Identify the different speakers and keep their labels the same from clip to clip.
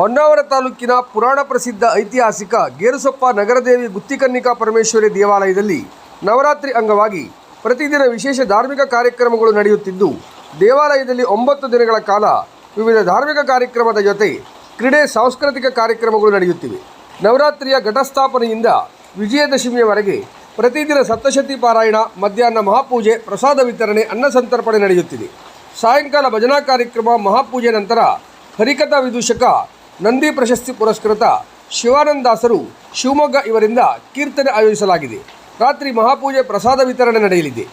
Speaker 1: ಹೊನ್ನಾವರ ತಾಲೂಕಿನ ಪುರಾಣ ಪ್ರಸಿದ್ಧ ಐತಿಹಾಸಿಕ ಗೇರುಸೊಪ್ಪ ನಗರದೇವಿ ಗುತ್ತಿಕನ್ನಿಕಾ ಪರಮೇಶ್ವರಿ ದೇವಾಲಯದಲ್ಲಿ ನವರಾತ್ರಿ ಅಂಗವಾಗಿ ಪ್ರತಿದಿನ ವಿಶೇಷ ಧಾರ್ಮಿಕ ಕಾರ್ಯಕ್ರಮಗಳು ನಡೆಯುತ್ತಿದ್ದು, ದೇವಾಲಯದಲ್ಲಿ ಒಂಬತ್ತು ದಿನಗಳ ಕಾಲ ವಿವಿಧ ಧಾರ್ಮಿಕ ಕಾರ್ಯಕ್ರಮದ ಜೊತೆ ಕ್ರೀಡೆ ಸಾಂಸ್ಕೃತಿಕ ಕಾರ್ಯಕ್ರಮಗಳು ನಡೆಯುತ್ತಿವೆ. ನವರಾತ್ರಿಯ ಘಟಸ್ಥಾಪನೆಯಿಂದ ವಿಜಯದಶಮಿಯವರೆಗೆ ಪ್ರತಿದಿನ ಸಪ್ತಶತಿ ಪಾರಾಯಣ, ಮಧ್ಯಾಹ್ನ ಮಹಾಪೂಜೆ, ಪ್ರಸಾದ ವಿತರಣೆ, ಅನ್ನ ಸಂತರ್ಪಣೆ ನಡೆಯುತ್ತಿದೆ. ಸಾಯಂಕಾಲ ಭಜನಾ ಕಾರ್ಯಕ್ರಮ, ಮಹಾಪೂಜೆ ನಂತರ ಹರಿಕಥಾ ವಿದೂಷಕ ನಂದಿ ಪ್ರಶಸ್ತಿ ಪುರಸ್ಕೃತ ಶಿವಾನಂದಾಸರು ಶಿವಮೊಗ್ಗ ಇವರಿಂದ ಕೀರ್ತನೆ ಆಯೋಜಿಸಲಾಗಿದೆ. ರಾತ್ರಿ ಮಹಾಪೂಜೆ ಪ್ರಸಾದ ವಿತರಣೆ ನಡೆಯಲಿದೆ.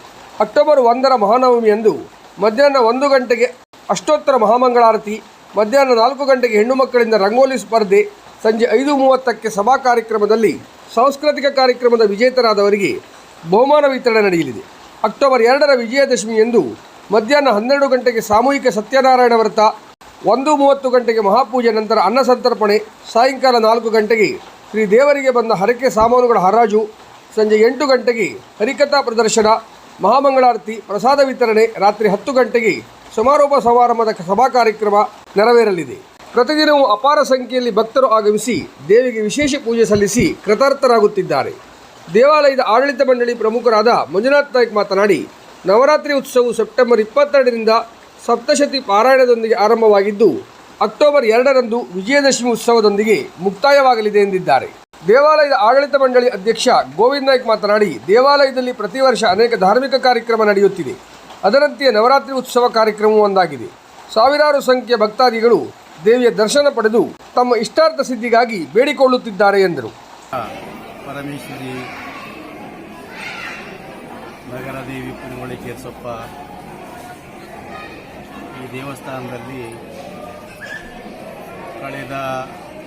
Speaker 1: ಅಕ್ಟೋಬರ್ ಒಂದರ ಮಹಾನವಮಿಯಂದು ಮಧ್ಯಾಹ್ನ ಒಂದು ಗಂಟೆಗೆ ಅಷ್ಟೋತ್ತರ ಮಹಾಮಂಗಳಾರತಿ, ಮಧ್ಯಾಹ್ನ ನಾಲ್ಕು ಗಂಟೆಗೆ ಹೆಣ್ಣು ಮಕ್ಕಳಿಂದ ರಂಗೋಲಿ ಸ್ಪರ್ಧೆ, ಸಂಜೆ ಐದು ಮೂವತ್ತಕ್ಕೆ ಸಭಾ ಕಾರ್ಯಕ್ರಮದಲ್ಲಿ ಸಾಂಸ್ಕೃತಿಕ ಕಾರ್ಯಕ್ರಮದ ವಿಜೇತರಾದವರಿಗೆ ಬಹುಮಾನ ವಿತರಣೆ ನಡೆಯಲಿದೆ. ಅಕ್ಟೋಬರ್ ಎರಡರ ವಿಜಯದಶಮಿಯಂದು ಮಧ್ಯಾಹ್ನ ಹನ್ನೆರಡು ಗಂಟೆಗೆ ಸಾಮೂಹಿಕ ಸತ್ಯನಾರಾಯಣ ವ್ರತ ಒಂದು ಮೂವತ್ತು ಗಂಟೆಗೆ ಮಹಾಪೂಜೆ, ನಂತರ ಅನ್ನ ಸಂತರ್ಪಣೆ, ಸಾಯಂಕಾಲ ನಾಲ್ಕು ಗಂಟೆಗೆ ಶ್ರೀ ದೇವರಿಗೆ ಬಂದ ಹರಕೆ ಸಾಮಾನುಗಳ ಹರಾಜು, ಸಂಜೆ ಎಂಟು ಗಂಟೆಗೆ ಹರಿಕಥಾ ಪ್ರದರ್ಶನ, ಮಹಾಮಂಗಳಾರತಿ, ಪ್ರಸಾದ ವಿತರಣೆ, ರಾತ್ರಿ ಹತ್ತು ಗಂಟೆಗೆ ಸಮಾರೋಪ ಸಮಾರಂಭದ ಸಭಾ ಕಾರ್ಯಕ್ರಮ ನೆರವೇರಲಿದೆ. ಪ್ರತಿದಿನವೂ ಅಪಾರ ಸಂಖ್ಯೆಯಲ್ಲಿ ಭಕ್ತರು ಆಗಮಿಸಿ ದೇವಿಗೆ ವಿಶೇಷ ಪೂಜೆ ಸಲ್ಲಿಸಿ ಕೃತಾರ್ಥರಾಗುತ್ತಿದ್ದಾರೆ. ದೇವಾಲಯದ ಆಡಳಿತ ಮಂಡಳಿ ಪ್ರಮುಖರಾದ ಮಂಜುನಾಥ್ ನಾಯ್ಕ್ ಮಾತನಾಡಿ, ನವರಾತ್ರಿ ಉತ್ಸವವು ಸೆಪ್ಟೆಂಬರ್ ಇಪ್ಪತ್ತೆರಡರಿಂದ ಸಪ್ತಶತಿ ಪಾರಾಯಣದೊಂದಿಗೆ ಆರಂಭವಾಗಿದ್ದು, ಅಕ್ಟೋಬರ್ ಎರಡರಂದು ವಿಜಯದಶಮಿ ಉತ್ಸವದೊಂದಿಗೆ ಮುಕ್ತಾಯವಾಗಲಿದೆ ಎಂದಿದ್ದಾರೆ. ದೇವಾಲಯದ ಆಡಳಿತ ಮಂಡಳಿ ಅಧ್ಯಕ್ಷ ಗೋವಿಂದ್ ನಾಯ್ಕ್ ಮಾತನಾಡಿ, ದೇವಾಲಯದಲ್ಲಿ ಪ್ರತಿ ವರ್ಷ ಅನೇಕ ಧಾರ್ಮಿಕ ಕಾರ್ಯಕ್ರಮ ನಡೆಯುತ್ತಿದೆ. ಅದರಂತೆಯೇ ನವರಾತ್ರಿ ಉತ್ಸವ ಕಾರ್ಯಕ್ರಮವೂ ಒಂದಾಗಿದೆ. ಸಾವಿರಾರು ಸಂಖ್ಯೆಯ ಭಕ್ತಾದಿಗಳು ದೇವಿಯ ದರ್ಶನ ಪಡೆದು ತಮ್ಮ ಇಷ್ಟಾರ್ಥ ಸಿದ್ಧಿಗಾಗಿ ಬೇಡಿಕೊಳ್ಳುತ್ತಿದ್ದಾರೆ ಎಂದರು.
Speaker 2: ನಗರ ದೇವಿ ಕೇರ್ಸೊಪ್ಪ ಈ ದೇವಸ್ಥಾನದಲ್ಲಿ ಕಳೆದ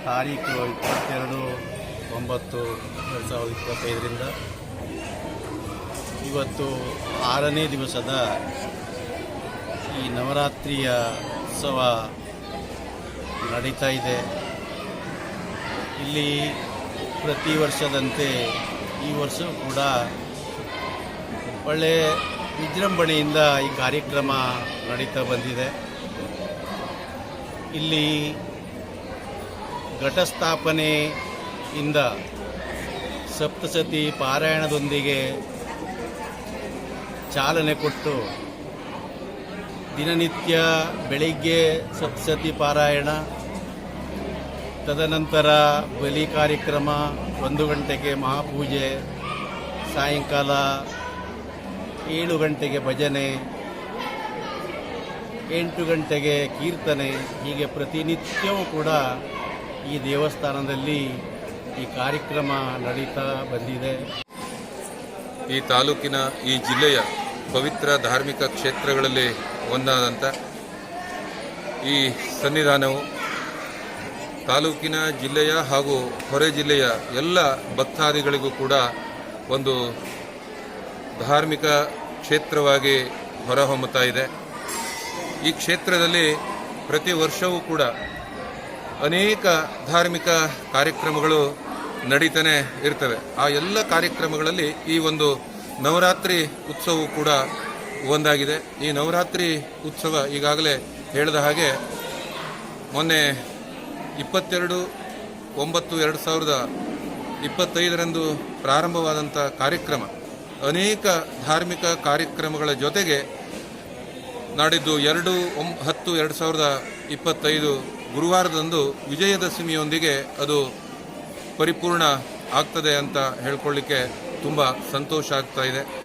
Speaker 2: ತಾರೀಕು ಇಪ್ಪತ್ತೆರಡು ಒಂಬತ್ತು ಎರಡು ಸಾವಿರದ ಇಪ್ಪತ್ತೈದರಿಂದ ಇವತ್ತು ಆರನೇ ದಿವಸದ ಈ ನವರಾತ್ರಿಯ ಉತ್ಸವ ನಡೀತಾ ಇದೆ. ಇಲ್ಲಿ ಪ್ರತಿ ವರ್ಷದಂತೆ ಈ ವರ್ಷವೂ ಕೂಡ ಒಳ್ಳೆ ವಿಜೃಂಭಣೆಯಿಂದ ಈ ಕಾರ್ಯಕ್ರಮ ನಡೀತಾ ಬಂದಿದೆ. ಇಲ್ಲಿ ಘಟಸ್ಥಾಪನೆಯಿಂದ ಸಪ್ತಸತಿ ಪಾರಾಯಣದೊಂದಿಗೆ ಚಾಲನೆ ಕೊಟ್ಟು ದಿನನಿತ್ಯ ಬೆಳಿಗ್ಗೆ ಸಪ್ತಸತಿ ಪಾರಾಯಣ, ತದನಂತರ ಬಲಿ ಕಾರ್ಯಕ್ರಮ, ಒಂದು ಗಂಟೆಗೆ ಮಹಾಪೂಜೆ, ಸಾಯಂಕಾಲ ಏಳು ಗಂಟೆಗೆ ಭಜನೆ, ಎಂಟು ಗಂಟೆಗೆ ಕೀರ್ತನೆ, ಹೀಗೆ ಪ್ರತಿನಿತ್ಯವೂ ಕೂಡ ಈ ದೇವಸ್ಥಾನದಲ್ಲಿ ಈ ಕಾರ್ಯಕ್ರಮ ನಡೀತಾ ಬಂದಿದೆ.
Speaker 3: ಈ ತಾಲೂಕಿನ ಈ ಜಿಲ್ಲೆಯ ಪವಿತ್ರ ಧಾರ್ಮಿಕ ಕ್ಷೇತ್ರಗಳಲ್ಲಿ ಒಂದಾದಂಥ ಈ ಸನ್ನಿಧಾನವು ತಾಲೂಕಿನ ಜಿಲ್ಲೆಯ ಹಾಗೂ ಹೊರ ಜಿಲ್ಲೆಯ ಎಲ್ಲ ಭಕ್ತಾದಿಗಳಿಗೂ ಕೂಡ ಒಂದು ಧಾರ್ಮಿಕ ಕ್ಷೇತ್ರವಾಗಿ ಹೊರಹೊಮ್ಮುತ್ತಾ ಇದೆ. ಈ ಕ್ಷೇತ್ರದಲ್ಲಿ ಪ್ರತಿ ವರ್ಷವೂ ಕೂಡ ಅನೇಕ ಧಾರ್ಮಿಕ ಕಾರ್ಯಕ್ರಮಗಳು ನಡೀತಾನೆ ಇರ್ತವೆ. ಆ ಎಲ್ಲ ಕಾರ್ಯಕ್ರಮಗಳಲ್ಲಿ ಈ ಒಂದು ನವರಾತ್ರಿ ಉತ್ಸವವು ಕೂಡ ಒಂದಾಗಿದೆ. ಈ ನವರಾತ್ರಿ ಉತ್ಸವ ಈಗಾಗಲೇ ಹೇಳಿದ ಹಾಗೆ ಮೊನ್ನೆ ಇಪ್ಪತ್ತೆರಡು ಒಂಬತ್ತು ಎರಡು ಸಾವಿರದ ಇಪ್ಪತ್ತೈದರಂದು ಪ್ರಾರಂಭವಾದಂಥ ಕಾರ್ಯಕ್ರಮ. ಅನೇಕ ಧಾರ್ಮಿಕ ಕಾರ್ಯಕ್ರಮಗಳ ಜೊತೆಗೆ ನಾಡಿದ್ದು ಎರಡು ಒಂ, ಹತ್ತು ಎರಡು ಸಾವಿರದ ಇಪ್ಪತ್ತೈದು ಗುರುವಾರದಂದು ವಿಜಯದಶಮಿಯೊಂದಿಗೆ ಅದು ಪರಿಪೂರ್ಣ ಆಗ್ತದೆ ಅಂತ ಹೇಳ್ಕೊಳ್ಳಿಕ್ಕೆ ತುಂಬ ಸಂತೋಷ ಆಗ್ತಾ ಇದೆ.